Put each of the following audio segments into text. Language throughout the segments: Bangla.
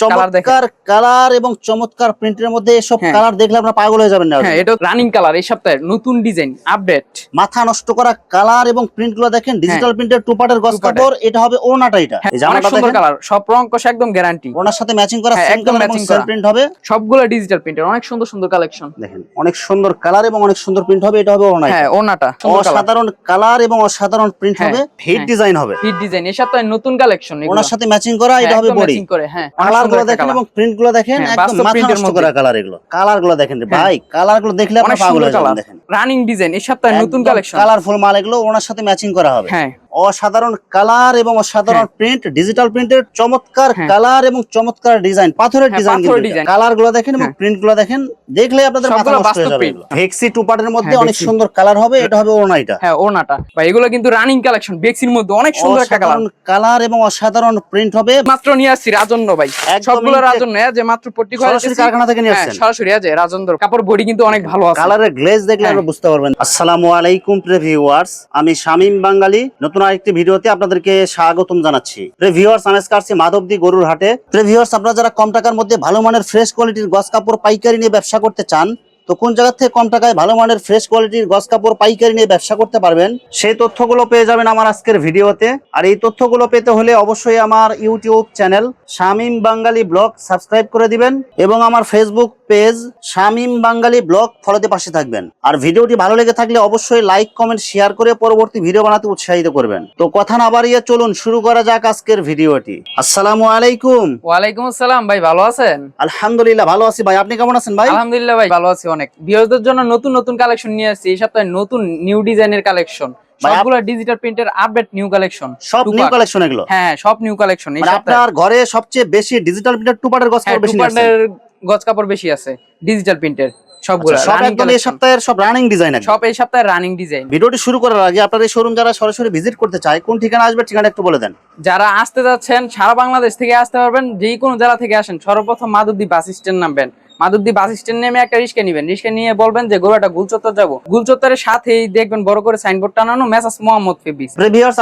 চমৎকার কালার এবং চমৎকার প্রিন্টের মধ্যে এসব হ্যাঁ। কালার দেখলে আপনারা পাগল হয়ে যাবেন না হ্যাঁ এটা রানিং কালার এই সপ্তাহের নতুন ডিজাইন আপডেট মাথা নষ্ট করা কালার এবং প্রিন্টগুলো দেখেন ডিজিটাল প্রিন্টের টু পার্টের গস কাপড় এটা হবে ওনাটা এটা। এই অনেক সুন্দর কালার সব রং কষা একদম গ্যারান্টি ওনার সাথে ম্যাচিং করা হ্যাঁ, সেম একদম কালার এবং সেম। প্রিন্ট হবে। সবগুলো ডিজিটাল প্রিন্টের অনেক সুন্দর সুন্দর কালেকশন দেখেন অনেক সুন্দর কালার এবং অনেক সুন্দর প্রিন্ট হবে এটা হবে ওনাটা হ্যাঁ ওনাটা অসাধারণ কালার এবং অসাধারণ প্রিন্ট হ্যাঁ, হবে হিট হ্যাঁ। ডিজাইন হবে। হিট ডিজাইন এই সপ্তাহে নতুন কালেকশন ওনার সাথে ম্যাচিং করা এটা হবে বডি করে হ্যাঁ। কালার দেখেন এবং প্রিন্টগুলো দেখেন হ্যাঁ, একদম মাথা নষ্ট করা কালার এগুলো। কালারগুলো দেখেন হ্যাঁ। ভাই কালারগুলো দেখলে অনেক পাগল হয়ে যাবেন দেখেন। রানিং ডিজাইন এই সপ্তাহে নতুন কালেকশন কালারফুল মাল এগুলো ওনার সাথে ম্যাচিং করা হবে। হ্যাঁ। অসাধারণ কালার এবং অসাধারণ প্রিন্ট ডিজিটাল প্রিন্টের চমৎকার হ্যাঁ। কালার এবং চমৎকার ডিজাইন। পাথরের হ্যাঁ, ডিজাইন কালারগুলো দেখেন এবং হ্যাঁ। প্রিন্টগুলো দেখেন দেখলে আপনাদের মাথা নষ্ট হয়ে যাবে। টু পার্টের মধ্যে হ্যাঁ, অনেক সুন্দর কালার হবে এটা হবে ওনাইটা হ্যাঁ ওনাটা ভাই এগুলো কিন্তু রানিং কালেকশন বেক্সির মধ্যে অনেক সুন্দর একটা কালার কালার এবং অসাধারণ প্রিন্ট হবে। মাত্র নিয়ে আসছি রাজন্য ভাই। সবগুলো রাজন্য যে মাত্র পট্টি সরাসরি কারখানা থেকে নিয়ে হ্যাঁ, আসছেন। সরাসরি আছে রাজন্দ্র কাপড় বডি কিন্তু অনেক ভালো আছে। কালারের গ্লেজ দেখলে হ্যাঁ। আপনারা বুঝতে পারবেন। আসসালামু আলাইকুম প্রিভিউয়ার্স আমি শামিম বাঙালি নতুন আরেকটি ভিডিওতে আপনাদেরকে স্বাগতম জানাচ্ছি। প্রিভিউয়ার্স আমি আসছি মাধবদী গরুর হাটে। রেভিওর্স আপনারা যারা কম টাকার মধ্যে ভালো মানের ফ্রেশ কোয়ালিটির গছ কাপড়, পাইকারি নিয়ে ব্যবসা করতে চান তো কোন জায়গা থেকে কম টাকায় ভালো মানের ফ্রেশ কোয়ালিটির গস কাপড় পাইকারি নিয়ে ব্যবসা করতে পারবেন সেই তথ্যগুলো পেয়ে যাবেন আমার আজকের ভিডিওতে। আর এই তথ্যগুলো পেতে হলে অবশ্যই আমার YouTube channel Shamim Bangali blog subscribe করে দিবেন এবং আমার Facebook page Shamim Bangali blog ফলোতে পাশে থাকবেন। আর ভিডিওটি ভালো লেগে থাকলে অবশ্যই লাইক কমেন্ট শেয়ার করে পরবর্তী ভিডিও বানাতে উৎসাহিত করবেন। তো কথা না বাড়িয়ে চলুন শুরু করা যাক আজকের ভিডিওটি। আসসালামু আলাইকুম। ওয়ালাইকুম আসসালাম ভাই ভালো আছেন? আলহামদুলিল্লাহ ভালো আছি ভাই। আপনি কেমন আছেন ভাই? আলহামদুলিল্লাহ ভাই ভালো আছি অনেক। বিয়ারদের জন্য নতুন নতুন কালেকশন নিয়ে আসছি এই সপ্তাহে নতুন নিউ ডিজাইনের কালেকশন সবগুলো ডিজিটাল প্রিন্টের আপডেট নিউ কালেকশন সব নিউ কালেকশন এগুলো? হ্যাঁ সব নিউ কালেকশন এই মানে সপ্তাহে। আপনার ঘরে সবচেয়ে বেশি ডিজিটাল প্রিন্টার টু পার্টের হ্যাঁ কাপড় বেশি। টুপার্টের গজ কাপড় বেশি আছে ডিজিটাল প্রিন্টের সবগুলো সব একদম এই। সপ্তাহের সব রানিং ডিজাইন সব এই সপ্তাহে রানিং ডিজাইন ভিডিওটি শুরু করার আগে আপনার এই শোরুম যারা সরাসরি ভিজিট করতে চায় কোন ঠিকানা আসবে ঠিকানা একটু বলে দেন। যারা আসতে যাচ্ছেন সারা বাংলাদেশ থেকে আসতে পারবেন যেই কোনো জেলা থেকে আসেন সর্বপ্রথম মাধবদী বাস স্ট্যান্ড নামবেন। মাধবদী বাস স্ট্যান্ড নেমে একটা রিক্সা নিবেন। রিক্সা নিয়ে বলবেন যে গোড়াটা গুলচত্বর যাব। গুলচত্বরের সাথেই দেখবেন বড় করে সাইনবোর্ড টানানো মেসাজ মোহাম্মদ ফেবিস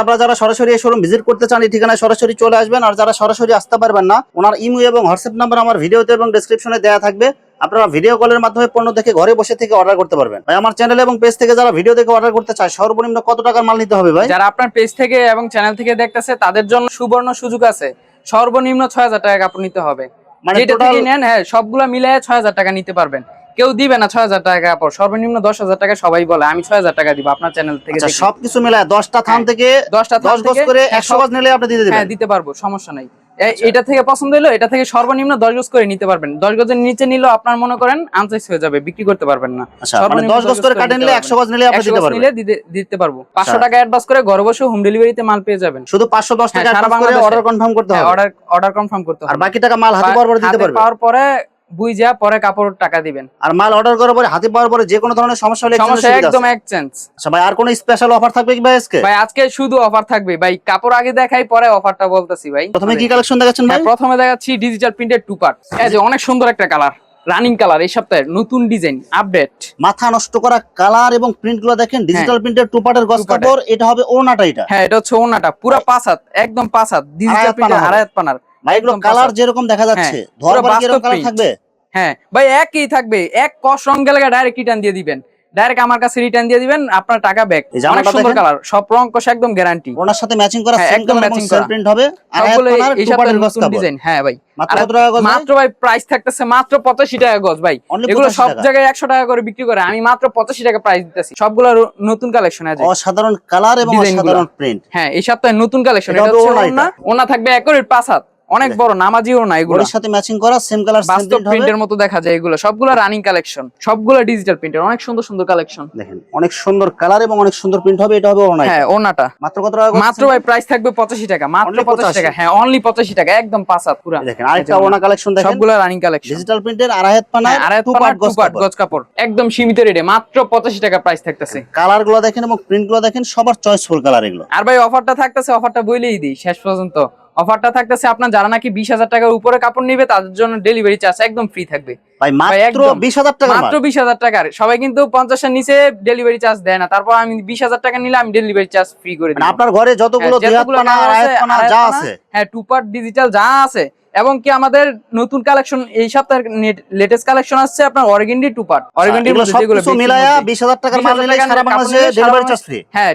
আপনারা যারা সরাসরি এই শোরুম ভিজিট করতে চান এই ঠিকানায় সরাসরি চলে আসবেন। আর যারা সরাসরি আসতে পারবেন না ওনার ইমো এবং হোয়াটসঅ্যাপ নাম্বার আমার ভিডিওতে এবং ডেসক্রিপশনে দেওয়া থাকবে। আপনারা ভিডিও কলের মাধ্যমে পণ্য দেখে ঘরে বসে থেকে অর্ডার করতে পারবেন। ভাই আমার চ্যানেল এবং পেজ থেকে যারা ভিডিও দেখে অর্ডার করতে চায় সর্বনিম্ন কত টাকার মাল নিতে হবে ভাই? যারা আপনার পেজ থেকে এবং চ্যানেল থেকে দেখতেছে তাদের জন্য সুবর্ণ সুযোগ আছে। সর্বনিম্ন ছয় হাজার টাকা কাপড় নিতে হবে। মানে যেটা থেকে নেন হ্যাঁ সবগুলা মিলে ছয় হাজার টাকা নিতে পারবেন। কেউ দিবে না ছয় হাজার টাকা পর সর্বনিম্ন দশ হাজার টাকা সবাই বলে আমি ছয় হাজার টাকা দিব আপনার চ্যানেল থেকে আচ্ছা সবকিছু মিলায় দশটা থান হ্যাঁ, থেকে দশটা দশ গজ করে একশো গজ নিলে আপনি দিতে হ্যাঁ দিতে পারব সমস্যা নাই। এটা থেকে পছন্দ হলো এটা থেকে সর্বনিম্ন দশ গজ করে নিতে পারবেন। দশ গজের নিচে নিলে আপনার মনে করেন আনসাইজ হয়ে যাবে বিক্রি করতে পারবেন না। আচ্ছা মানে দশ গজ করে কাটে নিলে একশো গজ নিলে আপনি দিতে পারবেন। নিলে দিতে- পারব। পাঁচশো আচ্ছা। টাকা অ্যাডভান্স করে ঘরে বসে হোম ডেলিভারিতে মাল পেয়ে যাবেন। শুধু পাঁচশো দশ হ্যাঁ, টাকা। অর্ডার কনফার্ম করতে হবে। অর্ডার অর্ডার কনফার্ম করতে আর হবে। বাকি টাকা মাল হাতে পাওয়ার পরে দিতে পারবে। পাওয়ার পরে বুঝা পরে কাপড় টাকা দিবেন। আর মাল অর্ডার করার পরে হাতে পাওয়ার পরে যে কোনো ধরনের সমস্যা হলে সমস্যা একদম। এক্সচেঞ্জ আচ্ছা ভাই আর কোনো স্পেশাল অফার থাকবে কি ভাই আজকে? ভাই আজকে শুধু অফার থাকবে। ভাই কাপড় আগে দেখাই পরে অফারটা বলতেছি ভাই। প্রথমে কি কালেকশন দেখাচ্ছেন ভাই প্রথমে দেখাচ্ছি ডিজিটাল প্রিন্টেড টু পার্ট এই যে অনেক সুন্দর একটা কালার রানিং কালার এই সপ্তাহের নতুন ডিজাইন আপডেট মাথা নষ্ট করা কালার এবং প্রিন্টগুলো দেখেন ডিজিটাল প্রিন্টের টু পার্টের গস কাপড় এটা হবে ওনাটা এটা। হ্যাঁ এটা হচ্ছে ওনাটা পুরো পাঁচ হাত একদম পাঁচ হাত ডিজিটাল প্রিন্টের আড়াই হাত পানার। ভাই এগুলো কালার যেরকম দেখা যাচ্ছে পরে এরকম কালার থাকবে? হ্যাঁ ভাই একই থাকবে। এক কস রং গেলে ডাইরেক্ট রিটার্ন দিয়ে দিবেন। ডাইরেক্ট আমার কাছে রিটার্ন দিয়ে দিবেন আপনার টাকা ব্যাক অনেক সুন্দর কালার সব রং কষ একদম গ্যারান্টি ওনার সাথে ম্যাচিং করা একদম কালার এবং matching সেম করা। প্রিন্ট হবে। আর এক সবগুলো পানার এই টু সপ্তাহের পার্টের গস নতুন ডিজাইন হ্যাঁ ভাই। মাত্র আর কত টাকা গজ ভাই? প্রাইস থাকতেছে মাত্র পঁচাশি টাকা গজ ভাই। এগুলো সব জায়গায় একশো টাকা করে বিক্রি করে। আমি মাত্র পঁচাশি টাকা প্রাইস দিতেছি। সবগুলো নতুন কালেকশন আছে। অসাধারণ কালার এবং অসাধারণ প্রিন্ট হ্যাঁ এই সপ্তাহে নতুন কালেকশন এটা এটা হচ্ছে ওনা। ওনা থাকবে একরের পাঁচ হাত। অনেক বড় নামাজিও না এগুলো। সাথে ম্যাচিং করা সেম কালার সেম বাস্তব প্রিন্টের মতো দেখা যায় এগুলো। সবগুলো রানিং কালেকশন সবগুলো ডিজিটাল প্রিন্টের অনেক সুন্দর সুন্দর কালেকশন দেখেন অনেক সুন্দর কালার এবং অনেক সুন্দর প্রিন্ট হবে এটা হবে ওনাটা হ্যাঁ ওনাটা মাত্র কত টাকা মাত্র ভাই প্রাইস থাকবে পঁচাশি টাকা। মাত্র 85 টাকা। হ্যাঁ অনলি পঁচাশি টাকা। একদম হাত পুরা। দেখেন আরেকটা ওনা কালেকশন দেখেন। সবগুলো রানিং কালেকশন ডিজিটাল প্রিন্টের আড়াই হাত পানা হ্যাঁ, আর টু পার্ট পার্ট কাপড়। গজ কাপড়। একদম সীমিত রেটে মাত্র পঁচাশি টাকা প্রাইস থাকতেছে। কালারগুলো দেখেন এবং প্রিন্টগুলো দেখেন সবার চয়েসফুল কালার এগুলো। আর ভাই অফারটা থাকতেছে অফারটা বলেই দিই শেষ পর্যন্ত। অফারটা থাকতেছে আপনার যারা নাকি বিশ হাজার টাকার উপরে কাপড় নিবে তাদের জন্য ডেলিভারি চার্জ একদম ফ্রি থাকবে। মাত্র বিশ হাজার টাকার সবাই কিন্তু পঞ্চাশের নিচে ডেলিভারি চার্জ দেয় না। তারপর আমি বিশ হাজার টাকা নিলে আমি ডেলিভারি চার্জ ফ্রি করে মানে দিই আপনার ঘরে যতগুলো হ্যাঁ টুপার ডিজিটাল যা আছে এবং কি আমাদের নতুন কালেকশন এই সপ্তাহের লেটেস্ট কালেকশন আসছে আপনার অর্গেন্ডি টু পার্ট মধ্যে যেগুলো মিলায়া 20000 টাকার মাল নিলে সারা বাংলাদেশে ডেলিভারি চার্জ ফ্রি হ্যাঁ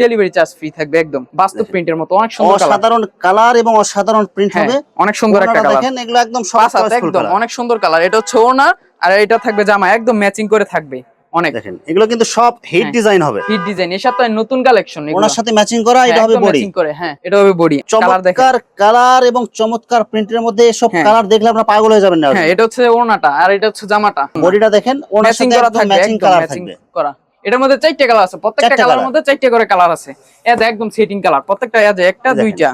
ডেলিভারি চার্জ ফ্রি থাকবে একদম। বাস্তব প্রিন্টের মতো অনেক সুন্দর কালার অসাধারণ কালার এবং অসাধারণ প্রিন্ট হ্যাঁ হবে। অনেক সুন্দর একটা কালার দেখেন এগুলো একদম সব একদম অনেক সুন্দর কালার এটা হচ্ছে ওনা আর এটা থাকবে জামা একদম ম্যাচিং করে থাকবে। অনেক। দেখেন এগুলো কিন্তু সব হিট হ্যাঁ। ডিজাইন হবে। হিট ডিজাইন এই সপ্তাহে নতুন কালেকশন ওনার সাথে ম্যাচিং করা এটা হবে বডি। ম্যাচিং করে হ্যাঁ এটা হবে বডি। কালার চমৎকার কালার এবং চমৎকার প্রিন্টের মধ্যে এসব হ্যাঁ। কালার দেখলে আপনারা পাগল হয়ে যাবেন না হ্যাঁ এটা হচ্ছে ওনাটা আর এটা হচ্ছে জামাটা। বডিটা দেখেন ওনার ম্যাচিং সাথে করা একদম ম্যাচিং কালার থাকবে। করা। এটার মধ্যে চারটে কালার আছে প্রত্যেকটা colour। মধ্যে চারটে করে কালার আছে। এটা একদম সেটিং কালার প্রত্যেকটা আছে একটা দুইটা।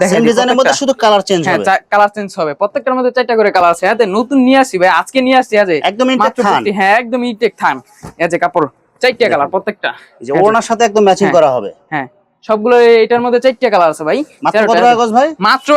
দেখেন ডিজাইনের মধ্যে শুধু কালার চেঞ্জ হ্যাঁ কালার চেঞ্জ হবে। প্রত্যেকটার মধ্যে চারটা করে কালার আছে। এতে নতুন নিয়ে আসি ভাই আজকে নিয়ে আসছি আজ একদম ইনটেক থান। হ্যাঁ একদম ইটেক থান। এই যে কাপড় চারটা কালার প্রত্যেকটা। যে ওনার সাথে একদম ম্যাচিং হ্যাঁ। করা হবে। হ্যাঁ। সবগুলো এটার মধ্যে চারটে কালার আছে ভাই। মাত্র কত টাকা গজ ভাই? মাত্র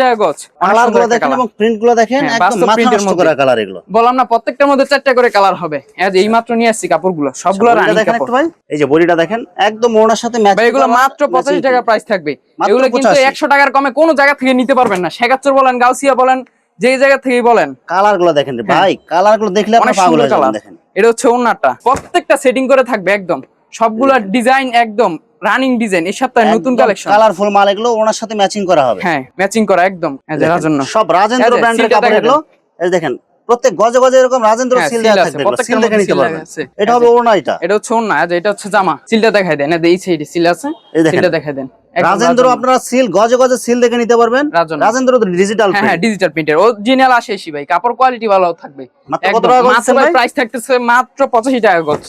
টাকা গজ। কালারগুলো দেখেন এবং প্রিন্টগুলো দেখেন একদম নষ্ট মধ্যে। করা কালার এগুলো। বললাম না প্রত্যেকটার মধ্যে চারটা করে কালার হবে। এই যে এই মাত্র নিয়ে আসছি কাপড়গুলো সবগুলো কাপড়। ভাই। এই যে বডিটা দেখেন একদম ওনার সাথে ম্যাচিং ভাই এগুলো মাত্র পঁচাশি টাকা প্রাইস থাকবে। এগুলো কিন্তু 85 একশো টাকার কমে কোনো জায়গা থেকে নিতে পারবেন না। শেখাচ্চর বলেন গাউসিয়া বলেন যেই জায়গা থেকে বলেন। কালারগুলো দেখেন হ্যাঁ। ভাই কালারগুলো দেখলে পাগল হয়ে যাবেন দেখেন। এটা হচ্ছে ওনারটা প্রত্যেকটা সেটিং করে থাকবে একদম। সবগুলা ডিজাইন একদম রানিং ডিজাইন এই সপ্তাহে নতুন কালেকশন কালারফুল মাল এগুলো ওনার সাথে ম্যাচিং করা হবে। হ্যাঁ ম্যাচিং করা একদম এর জন্য। সব রাজেন্দ্র ব্র্যান্ডের কাপড় এগুলো। এই দেখেন প্রত্যেক গজে গজে এরকম রাজেন্দ্র হ্যাঁ, সিল seal দেওয়া থাকবে সিল দেখে নিতে পারবেন। এটা হবে ওনা এটা। এটা হচ্ছে ওনা আর এটা হচ্ছে জামা। সিলটা দেখাই দেন এই সাইডে সিল আছে এই দেখেন। সিলটা দেখাই দেন। রাজেন্দ্র আপনারা সিল গজে গজে সিল দেখে নিতে পারবেন। রাজেন্দ্র। ডিজিটাল হ্যাঁ হ্যাঁ ডিজিটাল প্রিন্টের অরিজিনাল আসে এসি ভাই কাপড় কোয়ালিটি ভালো থাকবে। মাত্র কত টাকা? প্রাইস থাকতেছে মাত্র পঁচাশি টাকা গজ।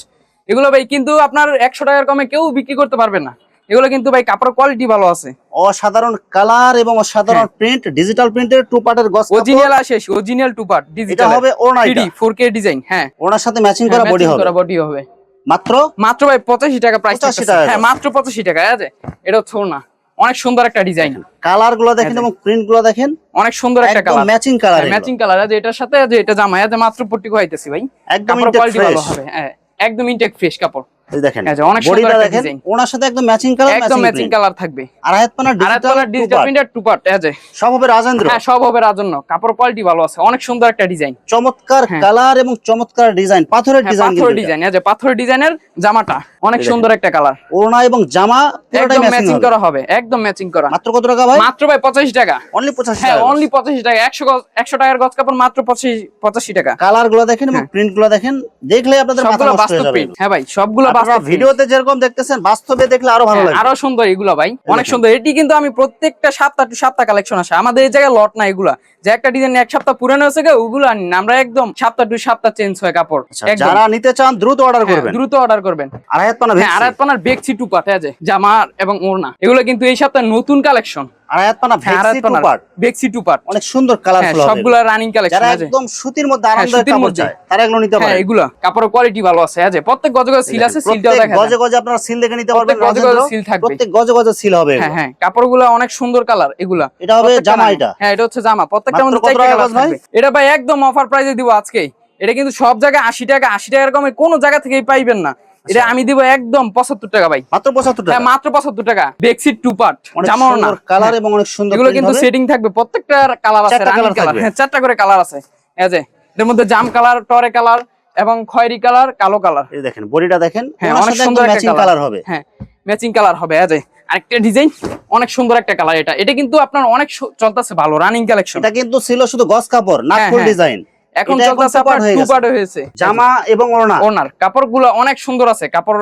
এগুলো ভাই কিন্তু আপনার একশো টাকার কমে কেউ বিক্রি করতে পারবে না। এগুলো কিন্তু ভাই কাপড় কোয়ালিটি ভালো আছে। অসাধারণ কালার এবং অসাধারণ প্রিন্ট ডিজিটাল প্রিন্টের টু পার্টের কাপড়। অরিজিনাল আসে অরিজিনাল টু পার্ট এটা ডিজিটাল হবে ওনা এটা 3D 4K ডিজাইন হ্যাঁ। ওনার সাথে ম্যাচিং করা বডি হবে। করা বডি হবে। মাত্র? মাত্র ভাই পঁচাশি টাকা প্রাইস 85 টাকা হ্যাঁ মাত্র পঁচাশি টাকা আছে? এটা হচ্ছে না অনেক সুন্দর একটা ডিজাইন কালারগুলো দেখেন এবং প্রিন্টগুলো দেখেন। অনেক সুন্দর একটা colour matching colour matching colour আছে। এটার সাথে যে এটা জামা আছে মাত্র পট্টি খাইতেছি ভাই। একদম কোয়ালিটি ভালো হবে হ্যাঁ। একদম ইনটেক ফ্রেশ কাপড়। দেখেন অনেক সুন্দর দেখেন ওনার সাথে একদম ম্যাচিং কালার একদম ম্যাচিং ম্যাচিং কালার থাকবে। আর হাত পানা digital digital printer two part আছে? সব হবে রাজেন্দ্র। হ্যাঁ সব হবে রাজন্য কাপড় কোয়ালিটি ভালো আছে অনেক সুন্দর একটা ডিজাইন চমৎকার হ্যাঁ। কালার এবং চমৎকার ডিজাইন পাথরের হ্যাঁ ডিজাইন পাথর ডিজাইন আছে পাথর ডিজাইনের জামাটা অনেক সুন্দর একটা কালার ওড়না এবং জামা পুরোটাই ম্যাচিং করা হবে একদম ম্যাচিং করা। মাত্র কত টাকা ভাই? মাত্র ভাই পঁচাশি টাকা। অনলি 85 হ্যাঁ টাকা। অনলি পঁচাশি টাকা একশো গজ একশো টাকার গজ কাপড় মাত্র পঁচাশি পঁচাশি টাকা। কালারগুলো দেখেন এবং হ্যাঁ। প্রিন্টগুলো দেখেন দেখলে আপনাদের মাথা নষ্ট হয়ে যাবে। হ্যাঁ ভাই সবগুলো। ভিডিওতে যেরকম দেখতেছেন বাস্তবে দেখলে আরও ভালো হ্যাঁ, লাগবে। আরও সুন্দর এগুলো ভাই। অনেক সুন্দর। এটি কিন্তু আমি প্রত্যেকটা সপ্তাহ টু সপ্তাহ কালেকশন আসে। আমাদের এই জায়গায় লট না এগুলা। যে একটা ডিজাইন এক সপ্তাহ পুরানো হয়েছে গে ওগুলো আনি। আমরা একদম সপ্তাহ টু সপ্তাহ চেঞ্জ হয় কাপড়। আচ্ছা, যারা নিতে চান দ্রুত অর্ডার হ্যাঁ, করবেন। দ্রুত অর্ডার করবেন। আর হাত পানা আর আপনার বেগছি টু পার্ট আছে? জামার এবং ওড়না। এগুলো কিন্তু এই সপ্তাহে নতুন কালেকশন আর পানা ভেক্সি টু পার্ট বেগছি টু পার্ট অনেক সুন্দর হ্যাঁ কালারফুল হবে। সবগুলো রানিং কালেকশন যারা একদম সুতির মধ্যে আরামদায়ক কাপড় চায় তারা এগুলো নিতে হ্যাঁ পারে এগুলো কাপড়ের কোয়ালিটি ভালো আছে আছে প্রত্যেক গজ গজ সিল আছে সিলটাও দেখা গজে যায়। আপনারা সিল দেখে নিতে পারবেন প্রত্যেক গজে গজে থাকবে। প্রত্যেক গজে গজে সিল হবে হ্যাঁ হ্যাঁ কাপড়গুলো অনেক সুন্দর কালার এগুলা। এটা হবে জামা এটা। হ্যাঁ এটা হচ্ছে জামা। প্রত্যেকটা মধ্যে কত কালার থাকবে। এটা ভাই একদম অফার প্রাইসে দিব আজকে এটা কিন্তু সব জায়গায় আশি টাকা আশি টাকার কমে কোনো জায়গা থেকেই পাইবেন না। এটা আমি দিব একদম পঁচাত্তর টাকা ভাই। মাত্র পঁচাত্তর হ্যাঁ টাকা? মাত্র পঁচাত্তর টাকা। বেক্সিট টু পার্ট জামাও না। কালার এবং অনেক সুন্দর এগুলো কিন্তু সেটিং থাকবে। প্রত্যেকটা কালার আছে চারটা কালার হ্যাঁ চারটা করে কালার আছে। এই যে এর মধ্যে জাম কালার টরে কালার এবং খয়েরি কালার কালো কালার এই দেখেন বডিটা দেখেন হ্যাঁ অনেক সুন্দর একটা কালার হবে। হ্যাঁ ম্যাচিং কালার হবে এই যে। আরেকটা ডিজাইন অনেক সুন্দর একটা কালার এটা। এটা কিন্তু আপনার অনেক চলতেছে ভালো রানিং কালেকশন এটা কিন্তু ছিল শুধু গস কাপড় হ্যাঁ। ডিজাইন এখন চলতেছে আপনার টু পার্ট হয়েছে। জামা এবং ওড়না। ওনার কাপড়গুলো অনেক সুন্দর আছে। কাপড়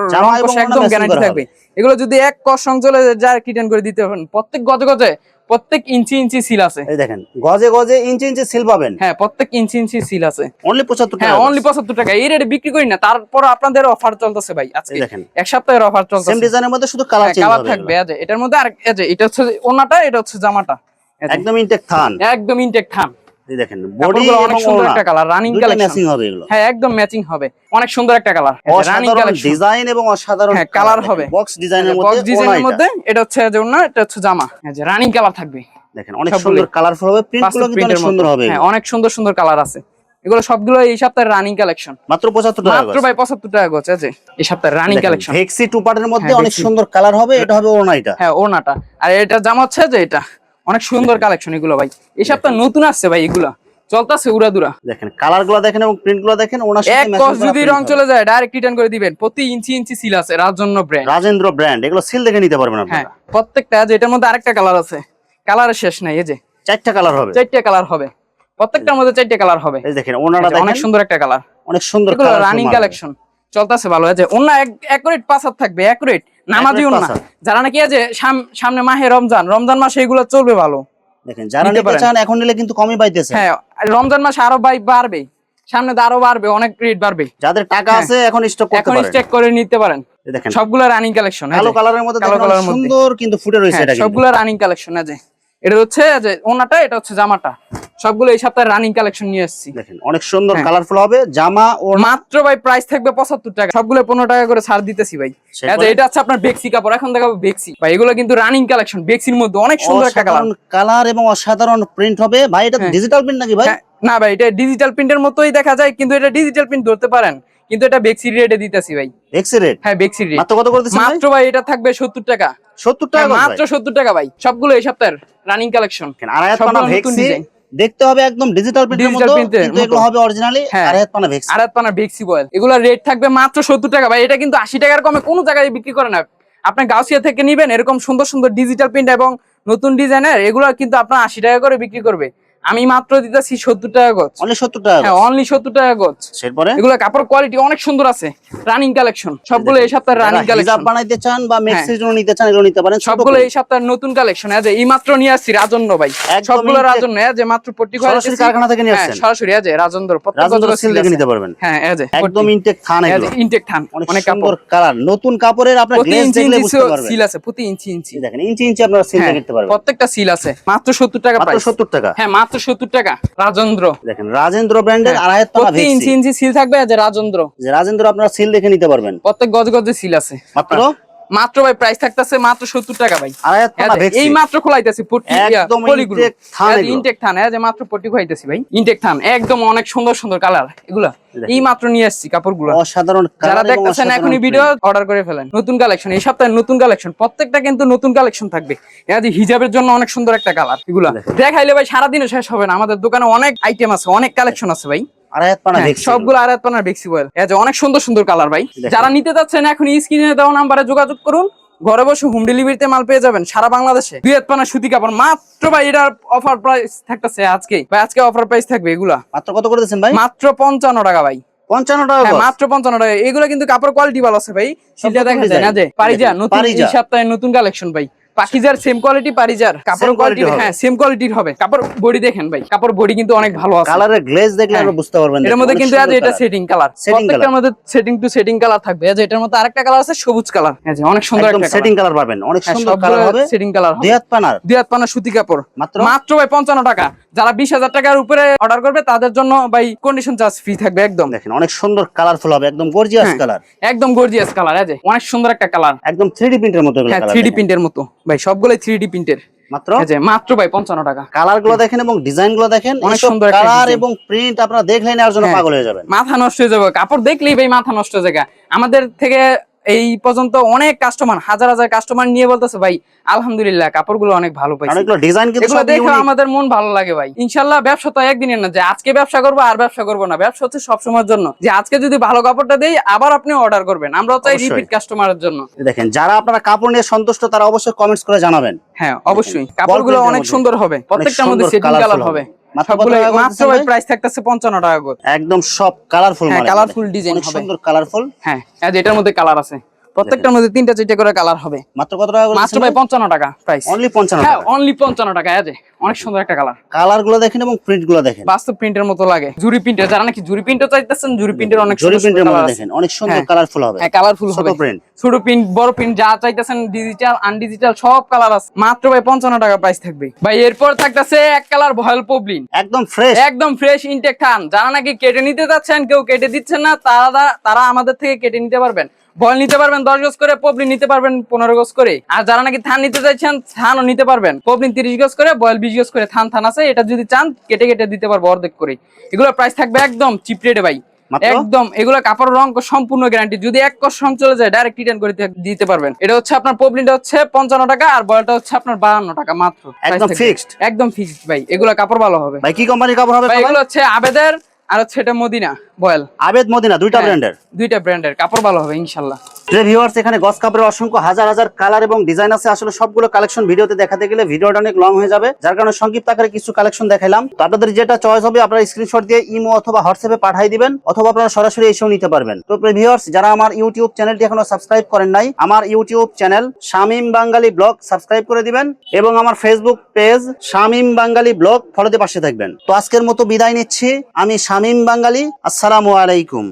একদম গ্যারান্টি থাকবে। এগুলো যদি এক কস চলে যা রিটার্ন করে দিতে পারেন প্রত্যেক গজে গজে প্রত্যেক ইঞ্চি ইঞ্চি সিল আছে। এই দেখেন গজে গজে ইঞ্চি ইঞ্চি সিল পাবেন। হ্যাঁ প্রত্যেক ইঞ্চি ইঞ্চি সিল আছে। অনলি পঁচাত্তর হ্যাঁ টাকা অনলি পঁচাত্তর টাকা। এই রেটে বিক্রি করি না তারপর আপনাদের অফার চলতেছে ভাই আজকে। দেখেন। এক সপ্তাহের অফার সেম চলতেছে। ডিজাইনের মধ্যে শুধু কালার চেঞ্জ কালার থাকবে যে, এটার মধ্যে আর এই যে, এটা হচ্ছে ওনাটা এটা হচ্ছে জামাটা। একদম ইনটেক থান। একদম ইনটেক থান। এই দেখেন বডি অনেক সুন্দর একটা কালার রানিং কালেকশন ম্যাচিং হবে এগুলো। হ্যাঁ একদম ম্যাচিং হবে। অনেক সুন্দর একটা কালার রানিং কালেকশন ডিজাইন এবং অসাধারণ হ্যাঁ, colour হবে। বক্স ডিজাইনের বক্স ডিজাইনের মধ্যে এটা হচ্ছে যে ওনা এটা হচ্ছে জামা। এই যে রানিং কালার থাকবে। দেখেন অনেক সুন্দর কালারফুল হবে প্রিন্ট কিন্তু অনেক সুন্দর হবে হ্যাঁ অনেক সুন্দর সুন্দর কালার আছে। এগুলো সবগুলো এই সপ্তাহের রানিং কালেকশন মাত্র পঁচাত্তর টাকা মাত্র ভাই পঁচাত্তর টাকা গোছ আছে এই সপ্তাহের রানিং কালেকশন ভেক্সি টু পার্টের মধ্যে হ্যাঁ, অনেক সুন্দর কালার হবে এটা হবে ওড়না এটা হ্যাঁ ওনাটা আর এটা জামা হচ্ছে যে এটা। অনেক সুন্দর কালেকশন এগুলো ভাই। এই সপ্তাহ নতুন আসছে ভাই এগুলা। চলতেছে উড়াদুরা। দেখেন কালারগুলো দেখেন এবং প্রিন্টগুলো দেখেন ওনার এক কস যদি রং চলে যায় ডাইরেক্ট রিটার্ন করে দিবেন। প্রতি ইঞ্চি ইঞ্চি সিল আছে রাজন্য ব্র্যান্ড রাজেন্দ্র ব্র্যান্ড এগুলো সিল দেখে নিতে পারবেন হ্যাঁ প্রত্যেকটা যে এটার মধ্যে আরেকটা কালার আছে। কালারের শেষ নাই এই যে। চারটা কালার হবে। চারটে কালার হবে। প্রত্যেকটার মধ্যে চারটে কালার হবে। এই দেখেন ওনারা এই অনেক সুন্দর একটা কালার অনেক সুন্দর colourful রানিং কালেকশন চলতেছে ভালো যে অন্য একুরেট পাসার থাকবে একুরেট নামাজি অন্য যারা নাকি আছে সামনে মাহে রমজান রমজান মাসে এগুলো চলবে ভালো। দেখেন যারা নিতে নিতে চান এখন নিলে কিন্তু কমই পাইতেছে। হ্যাঁ রমজান মাসে আরও বাই বাড়বে। সামনে তো আরও বাড়বে অনেক রেট বাড়বে। যাদের টাকা হ্যাঁ। আছে এখন স্টক করতে এখন করে নিতে পারেন। এই দেখেন সবগুলো রানিং কালেকশন কালো কালারের মধ্যে কালো কালারের মধ্যে। সুন্দর কিন্তু ফুটে রয়েছে এটা সবগুলো রানিং কালেকশন আছে এটা হচ্ছে ওনাটা এটা হচ্ছে জামাটা। সবগুলো এই সপ্তাহে রানিং কালেকশন নিয়ে এসেছি। দেখেন অনেক সুন্দর হ্যাঁ। কালারফুল হবে জামা ও মাত্র ভাই প্রাইস থাকবে পঁচাত্তর টাকা। সবগুলো পনেরো টাকা করে ছাড় দিতেছি ভাই। যে এটা হচ্ছে আপনার বেক্সি কাপড়। এখন দেখাবো বেক্সি ভাই এগুলো কিন্তু রানিং কালেকশন বেক্সির মধ্যে অনেক সুন্দর একটা কালার কালার এবং অসাধারণ প্রিন্ট হবে। ভাই এটা হ্যাঁ। ডিজিটাল প্রিন্ট নাকি ভাই? না ভাই এটা ডিজিটাল প্রিন্টের মতোই দেখা যায় কিন্তু এটা ডিজিটাল প্রিন্ট ধরতে পারেন। কিন্তু এটা বেক্সির রেটে দিতেছি ভাই। বেক্সি রেট হ্যাঁ বেক্সি রেট মাত্র কত করে দিচ্ছেন মাত্র ভাই এটা থাকবে সত্তর টাকা। 70 টাকা হ্যাঁ। মাত্র সত্তর টাকা ভাই। সবগুলো এই সপ্তাহের রানিং কালেকশন আর সবগুলো পানা design। দেখতে হবে একদম ডিজিটাল প্রিন্টের মতো কিন্তু এগুলো হবে অরিজিনালি হ্যাঁ। পানা ভেক্সি আর পানার বেক্সি বয়েল এগুলো রেট থাকবে মাত্র সত্তর টাকা। ভাই এটা কিন্তু আশি টাকার কমে কোনো জায়গায় বিক্রি করে না। আপনি গাউসিয়া থেকে নিবেন এরকম সুন্দর সুন্দর ডিজিটাল প্রিন্ট এবং নতুন ডিজাইনের এগুলো কিন্তু আপনার আশি টাকা করে বিক্রি করবে। আমি মাত্র দিতেছি সত্তর টাকা গজ। অনলি 70 টাকা হ্যাঁ অনলি সত্তর টাকা গজ। এরপরে? এগুলো কাপড় কোয়ালিটি অনেক সুন্দর আছে। রানিং কালেকশন সবগুলো এই সপ্তাহের রানিং কালেকশন বানাইতে চান বা মেক্সির জন্য নিতে চান এগুলো নিতে পারেন সবগুলো এই সপ্তাহের নতুন কালেকশন আছে এই মাত্র নিয়ে আসছি রাজন্য ভাই। সবগুলো রাজন্য যে মাত্র পট্টি সরাসরি কারখানা থেকে নিয়ে আসছেন? সরাসরি আছে রাজন্দ্র প্রত্যেক সিল আছে। নিতে পারবেন। হ্যাঁ যে একদম ইনটেক থান এগুলো। ইনটেক থান অনেক কাপড়। কালার নতুন কাপড়ের আপনার গ্লেজ দেখলে বুঝতে পারবেন। সিল আছে প্রতি ইঞ্চি ইঞ্চি দেখেন ইঞ্চি ইঞ্চি আপনারা সিল হ্যাঁ, দেখতে পারবেন। প্রত্যেকটা সিল আছে। মাত্র সত্তর টাকা মাত্র প্রাইস 70 টাকা। হ্যাঁ মাত্র সত্তর টাকা। রাজেন্দ্র। দেখেন রাজেন্দ্র ব্র্যান্ডের আড়াই ইঞ্চি ইঞ্চি সিল থাকবে যে রাজেন্দ্র। যে রাজেন্দ্র আপনারা সিল দেখে নিতে পারবেন। প্রত্যেক গজ গজে সিল আছে। মাত্র? মাত্র ভাই প্রাইস থাকতেছে মাত্র সত্তর টাকা ভাই। এই মাত্র খোলাইতেছি পলিগুলো। ইনটেক থান যে মাত্র পট্টি খোলাইতেছি ভাই। ইনটেক থান একদম অনেক সুন্দর সুন্দর কালার এগুলা এই মাত্র নিয়ে আসছি কাপড়গুলো। অসাধারণ যারা দেখতেছেন এখনই ভিডিও অর্ডার করে ফেলেন। নতুন কালেকশন এই সপ্তাহে নতুন কালেকশন প্রত্যেকটা কিন্তু নতুন কালেকশন থাকবে। যে হিজাবের জন্য অনেক সুন্দর একটা কালার এগুলা। দেখাইলে ভাই সারাদিনও শেষ হবে না। আমাদের দোকানে অনেক আইটেম আছে অনেক কালেকশন আছে ভাই। হ্যাঁ, ভেক্সি সবগুলো আড়াই পানার বেক্সি বয়েল যে অনেক সুন্দর সুন্দর কালার ভাই। যারা নিতে যাচ্ছেন এখন স্ক্রিনে দেওয়া নাম্বারে যোগাযোগ করুন। ঘরে বসে হোম ডেলিভারিতে মাল পেয়ে যাবেন সারা বাংলাদেশে। দুই পানা সুতি কাপড়। মাত্র ভাই এটার অফার প্রাইস থাকতেছে আজকে ভাই আজকে অফার প্রাইস থাকবে এগুলা। মাত্র কত করে দিচ্ছেন ভাই? মাত্র পঞ্চান্ন টাকা ভাই। 55 টাকা হ্যাঁ মাত্র পঞ্চান্ন টাকা। এগুলো কিন্তু কাপড় কোয়ালিটি ভালো আছে ভাই। দেখা যায় না যে পারিজা নতুন এই সপ্তাহে নতুন কালেকশন ভাই। পাখিজার সেম কোয়ালিটি পারিজার। কাপড় কোয়ালিটি হ্যাঁ সেম কোয়ালিটির হবে। কাপড় বডি দেখেন ভাই কাপড় বডি কিন্তু অনেক ভালো আছে। কালারের গ্লেজ দেখলে হ্যাঁ। আপনি বুঝতে পারবেন এর মধ্যে কিন্তু আজ এটা সেটিং কালার প্রত্যেকটার মধ্যে সেটিং টু সেটিং কালার থাকবে। যে এটার মধ্যে আরেকটা কালার আছে সবুজ কালার এই যে অনেক সুন্দর একদম একটা সেটিং কালার পাবেন। অনেক সুন্দর কালার হবে। সেটিং কালার দুই হাত পানার। দুই হাত পানা সুতি কাপড়। মাত্র? মাত্র ভাই পঞ্চান্ন টাকা। যারা বিশ হাজার টাকার উপরে অর্ডার করবে তাদের জন্য ভাই কন্ডিশন চার্জ ফ্রি থাকবে একদম। দেখেন অনেক সুন্দর কালারফুল হবে। একদম গর্জিয়াস হ্যাঁ। কালার একদম গর্জিয়াস কালার যে অনেক সুন্দর একটা কালার একদম 3D প্রিন্টের মতো হ্যাঁ কালার থ্রি ডি প্রিন্টের মতো। ভাই সবগুলাই থ্রি ডি প্রিন্টের মাত্র মাত্র ভাই পঞ্চান্ন টাকা। কালারগুলো দেখেন এবং ডিজাইনগুলো দেখেন অনেক সুন্দর কালার এবং প্রিন্ট আপনারা দেখলে নেওয়ার জন্য হ্যাঁ। পাগল হয়ে যাবেন। মাথা নষ্ট হয়ে যাবে। কাপড় দেখলেই ভাই মাথা নষ্ট হয়ে যাবে। আমাদের থেকে এই পর্যন্ত অনেক কাস্টমার হাজার হাজার কাস্টমার নিয়ে বলতেছে ভাই আলহামদুলিল্লাহ কাপড়গুলো অনেক ভালো পাইছি। ডিজাইন কিন্তু দেখে আমাদের মন ভালো লাগে ভাই। ইনশাল্লাহ ব্যবসা তো একদিনের না যে আজকে ব্যবসা করব আর ব্যবসা করব না। ব্যবসা হচ্ছে সবসময়ের জন্য। যে আজকে যদি ভালো কাপড়টা দেই আবার আপনি অর্ডার করবেন। আমরা চাই। রিপিট কাস্টমারের জন্য। দেখেন যারা আপনারা কাপড় নিয়ে সন্তুষ্ট তারা অবশ্যই কমেন্টস করে জানাবেন। হ্যাঁ অবশ্যই। কাপড়গুলো অনেক সুন্দর হবে। প্রত্যেকটার মধ্যে সেটিং কালার হবে। মাত্র টাকা ভাই? প্রাইস থাকতেছে পঞ্চান্ন টাকা করে। একদম সব কালারফুল হ্যাঁ, মানে colourful design হবে। সুন্দর কালারফুল হ্যাঁ যে এটার মধ্যে কালার আছে। প্রত্যেকটার মধ্যে তিনটা চারটে করে কালার হবে। মাত্র কত টাকা মাত্র ভাই পঞ্চান্ন টাকা প্রাইস অনলি 55 হ্যাঁ অনলি পঞ্চান্ন টাকা যে। অনেক সুন্দর একটা কালার কালারগুলো দেখেন এবং প্রিন্টগুলো দেখেন। বাস্তব প্রিন্টের মতো লাগে। জুরি প্রিন্টের যারা নাকি জুরি প্রিন্টও চাইতেছেন জুরি প্রিন্টের অনেক জরি প্রিন্টের আছে। দেখেন অনেক সুন্দর হ্যাঁ। কালারফুল হবে। হ্যাঁ কালারফুল হবে। প্রিন্ট ছোট প্রিন্ট বড় প্রিন্ট যা চাইতেছেন ডিজিটাল আনডিজিটাল সব কালার আছে। মাত্র ভাই পঞ্চান্ন টাকা প্রাইস থাকবে। ভাই এরপর থাকতেছে এক কালার ভয়েল পবলিন একদম ফ্রেশ একদম ফ্রেশ ইনটেক থান যারা নাকি কেটে নিতে যাচ্ছেন কেউ কেটে দিচ্ছেন না তারা তারা আমাদের থেকে কেটে নিতে পারবেন। বল নিতে পারবেন দশ গজ করে পবলিন নিতে পারবেন পনেরো গজ করে। আর যারা নাকি থান নিতে চাইছেন থানও নিতে পারবেন। পবলিন তিরিশ গজ করে বয়েল বিশ গজ করে থান থান আছে? এটা যদি চান কেটে কেটে দিতে পারব অর্ধেক করে এগুলোর প্রাইস থাকবে একদম চিপ রেটে ভাই। একদম এগুলো কাপড় রং সম্পূর্ণ গ্যারান্টি যদি এক কষ রং চলে যায় ডাইরেক্ট রিটার্ন করে দিতে- পারবেন। এটা হচ্ছে আপনার পবলিনটা হচ্ছে পঞ্চান্ন টাকা আর বয়লটা হচ্ছে আপনার বাহান্ন টাকা মাত্র। একদম ফিক্সড ভাই। এগুলো কাপড় ভালো হবে। ভাই কি কোম্পানির কাপড় হবে ভাই এগুলো হচ্ছে আবেদের আর হচ্ছে এটা মদিনা। বয়েল। আবেদ মদিনা দুইটা। ব্র্যান্ডের দুইটা ব্র্যান্ডের কাপড় ভালো হবে ইনশাল্লাহ। যে ভিউয়ার্স এখানে গস কাপড়ের অসংখ্য হাজার হাজার কালার এবং ডিজাইন আছে। আসলে সবগুলো কালেকশন ভিডিওতে দেখাতে গেলে ভিডিওটা অনেক লং হয়ে যাবে। যার কারণে সংক্ষিপ্ত আকারে কিছু কালেকশন দেখাইলাম। তো আপনাদের যেটা চয়েস হবে আপনারা স্ক্রিনশট দিয়ে ইমো অথবা হোয়াটসঅ্যাপে পাঠিয়ে দিবেন অথবা আপনারা সরাসরি এসেও নিতে পারবেন। তো ভিউয়ার্স যারা আমার ইউটিউব চ্যানেলটি এখনও সাবস্ক্রাইব করেন নাই আমার YouTube channel Shamim Bangali blog subscribe করে দিবেন এবং আমার Facebook page Shamim Bangali blog ফলোতে পাশে থাকবেন। তো আজকের মতো বিদায় নিচ্ছি। আমি শামিম বাঙ্গালি আসসালামু আলাইকুম।